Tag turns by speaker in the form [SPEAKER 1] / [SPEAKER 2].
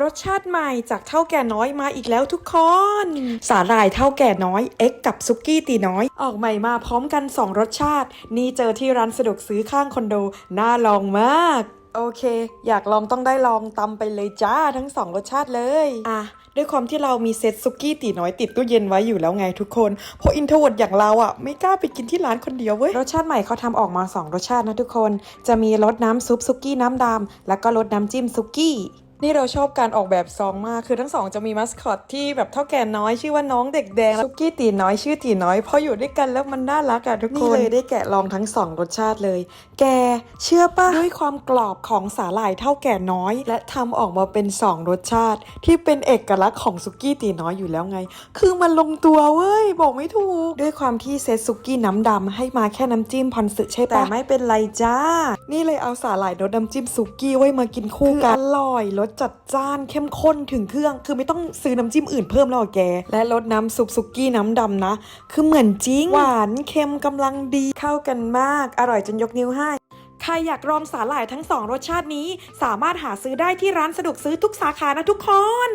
[SPEAKER 1] รสชาติใหม่จากเท่าแก่น้อยมาอีกแล้วทุกคน สาหร่ายเท่าแก่น้อยเอ็กกับซุกี้ตีน้อย ออกใหม่มาพร้อมกัน 2 รสชาติ นี่เจอที่ร้านสะดวกซื้อข้างคอนโด น่าลองมาก โอเค อยากลองต้องได้ลองตำไปเลยจ้าทั้งสองรสชาติเลย อะด้วยความที่เรามีเซตซุกี้ตีน้อยติดตู้เย็นไว้อยู่แล้วไงทุกคน เพราะอินโทรเวิร์ดอย่างเราอะ ไม่กล้าไปกินที่ร้านคนเดียวเว้ย รสชาติใหม่เขาทำออกมา 2 รสชาตินะทุกคน จะมีรสน้ำซุปซุกี้น้ำดำแล้วก็รสน้ำจิ้มซุกี้ นี่เราชอบการออกแบบซองมาก คือทั้งสองจะมีมัสคอตที่แบบเท่าแก่น้อยชื่อว่าน้องเด็กแดงซุกี้ตีน้อยชื่อตีน้อยเพราะอยู่ด้วยกันแล้วมันน่ารักอะทุกคน นี่เลยได้แกะลองทั้งสองรสชาติเลย แกเชื่อปะด้วยความกรอบของสาหร่ายเท่าแก่น้อย และทำออกมาเป็นสองรสชาติ ที่เป็นเอกลักษณ์ของซุกี้ตีน้อยอยู่แล้วไง คือมันลงตัวเว้ยบอกไม่ถูก ด้วยความที่เซตซุกี้น้ำดำให้มาแค่น้ำจิ้มพอนสึใช่ปะแต่ไม่เป็นไรจ้า นี่เลยเอาสาหร่ายรสน้ำจิ้มซุกี้ไว้มากินคู่กันอร่อยรสจัดจ้านเข้มข้นถึงเครื่อง คือไม่ต้องซื้อน้ำจิ้มอื่นเพิ่มแล้วอะแก และรสน้ำซุปซุกี้น้ำดำนะ คือเหมือนจริง หวานเค็มกำลังดีเข้ากันมาก อร่อยจนยกนิ้วให้ใครอยากลองสาหร่ายทั้งสองรสชาตินี้ สามารถหาซื้อได้ที่ร้านสะดวกซื้อทุกสาขานะทุกคน